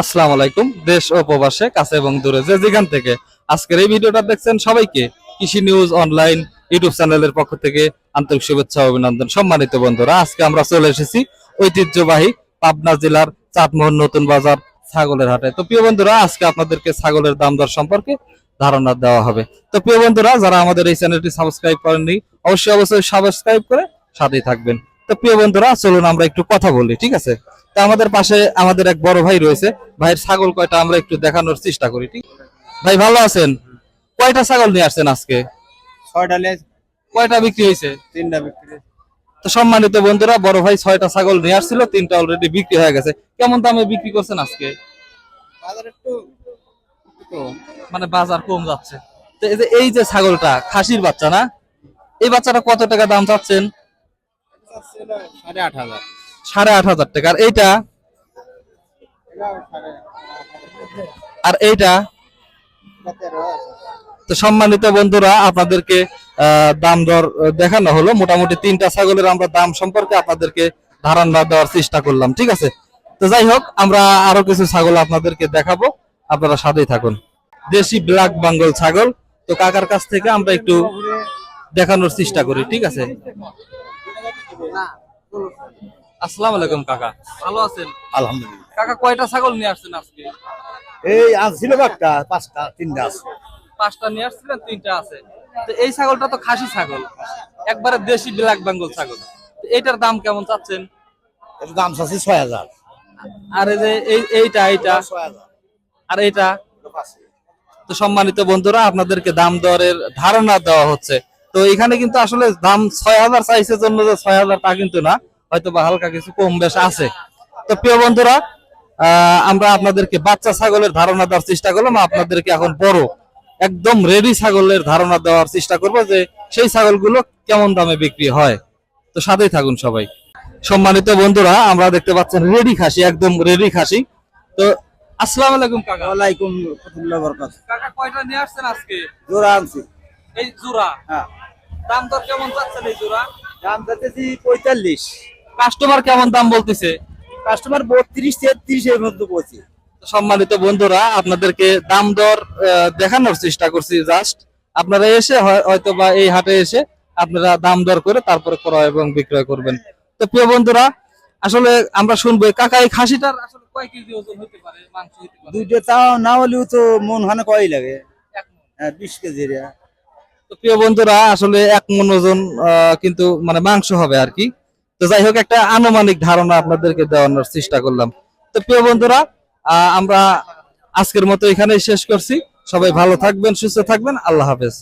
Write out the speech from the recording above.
আসসালামু আলাইকুম, দেশ ও প্রবাসে, কাছে এবং দূরে যে যেখান থেকে আজকের এই ভিডিওটা দেখছেন সবাইকে কৃষি নিউজ অনলাইন ইউটিউব চ্যানেলের পক্ষ থেকে আন্তরিক শুভেচ্ছা অভিনন্দন। সম্মানিত বন্ধুরা, আজকে আমরা চলে এসেছি ঐতিহ্যবাহী পাবনা জেলার চাঁদমোহন নতুন বাজার ছাগলের হাটে। তো প্রিয় বন্ধুরা, আজকে আপনাদেরকে ছাগলের দাম দর সম্পর্কে ধারণা দেওয়া হবে। তো প্রিয় বন্ধুরা, যারা আমাদের এই চ্যানেলটি সাবস্ক্রাইব করেননি, অবশ্যই অবশ্যই সাবস্ক্রাইব করে সাথেই থাকবেন। তো প্রিয় বন্ধুরা, চলুন আমরা একটু কথা বলি, ঠিক আছে? তা আমাদের পাশে আমাদের এক বড় ভাই রয়েছে। ভাইয়ের ছাগল কয়টা আমরা একটু দেখানোর চেষ্টা করি ঠিক? ভাই ভালো আছেন? কয়টা ছাগল নিয়ে আসছেন আজকে? ছয়টা কয়টা বিক্রি হয়েছে? তিনটা বিক্রি তো সম্মানিত বন্ধুরা বড় ভাই ছয়টা ছাগল নিয়ে আসছিল তিনটা অলরেডি বিক্রি হয়ে গেছে। কেমন দামে বিক্রি করছেন আজকে? বাজার একটু মানে বাজার কম যাচ্ছে। তো এই যে এই যে ছাগলটা খাসির বাচ্চা না? এই বাচ্চাটা কত টাকা দাম চাচ্ছেন? সাড়ে আট হাজার। সাড়ে আট হাজার টাকা। আর এইটা আর এইটা। তো সম্মানিত বন্ধুরা, আপনাদেরকে দাম দর দেখানো হলো। মোটামুটি তিনটা ছাগলের আমরা দাম সম্পর্কে আপনাদেরকে ধারণা দেওয়ার চেষ্টা করলাম, ঠিক আছে? তো যাই হোক, আমরা আরও কিছু ছাগল আপনাদেরকে দেখাবো। আপনারা সাথেই থাকুন। দেশি ব্ল্যাক বেঙ্গল ছাগল। তো কাকার কাছ থেকে আমরা একটু দেখানোর চেষ্টা করি, ঠিক আছে? আসসালামু আলাইকুম কাকা। ভালো আছেন? আলহামদুলিল্লাহ। কাকা কয়টা ছাগল নিয়ে আসছেন আজকে? এই আনছিল একটা পাঁচটা তিনটা আছে। পাঁচটা নিয়ে আসছিলেন তিনটা আছে। তো এই ছাগলটা তো খাসি ছাগল। একবারে দেশি ব্ল্যাক বেঙ্গল ছাগল। তো এইটার দাম কেমন চাচ্ছেন? এর দাম চাচ্ছি ছয় হাজার। আর এই যে এই- এইটা এইটা? ছয় হাজার। আর এইটা? তো সম্মানিত বন্ধুরা আপনাদেরকে দাম দরের ধারণা দেওয়া হচ্ছে। তো এখানে কিন্তু আসলে দাম ছয় হাজার চাইছে জন্য যে ছয় হাজার তা কিন্তু না। হয়তো বা হালকা কিছু কম বেশ আছে। তো প্রিয় বন্ধুরা আমরা আপনাদেরকে বাচ্চা ছাগলের ধারণা দেওয়ার চেষ্টা করলাম আপনাদেরকে এখন বড় একদম রেডি ছাগলের ধারণা দেওয়ার চেষ্টা করব যে সেই ছাগলগুলো কেমন দামে বিক্রি হয়। তো সাথেই থাকুন সবাই। সম্মানিত বন্ধুরা আমরা দেখতে পাচ্ছেন রেডি খাসি একদম রেডি খাসি। তো আসসালাম আলাইকুম কাকা। ওয়ালাইকুম রহমতুল্লাহ বরকাত। কাকা কয়টা নিয়ে আসছেন আজকে? জোড়া আনছি। এই জোড়া? হ্যাঁ। দাম দর কেমন চাচ্ছেন এই জোড়া? দাম চাচ্ছি পঁয়তাল্লিশ। কাস্টমার কেমন দাম বলতেছে? কাস্টমার বত্রিশ তেত্রিশ এর মধ্যে বলছে। সম্মানিত বন্ধুরা আপনাদেরকে দাম দর দেখানোর চেষ্টা করছি জাস্ট আপনারা এসে হয়- হয়তো বা এই হাটে এসে আপনারা দাম দর করে তারপরে ক্রয় এবং বিক্রয় করবেন। তো প্রিয় বন্ধুরা আসলে আমরা শুনব কাকা এই খাসিটার আসলে কয় কেজি ওজন হতে পারে মাংস হতে পারে? দুইটা তাও না হলেও তো মন হানে কয় লাগে। হ্যাঁ বিশ কেজি তো প্রিয় বন্ধুরা আসলে এক মন ওজন কিন্তু মানে মাংস হবে আর কি। তো যাই হোক, একটা আনুমানিক ধারণা আপনাদেরকে দেওয়ানোর চেষ্টা করলাম। তো প্রিয় বন্ধুরা আমরা আজকের মতো এখানেই শেষ করছি। সবাই ভালো থাকবেন, সুস্থ থাকবেন। আল্লাহ হাফেজ।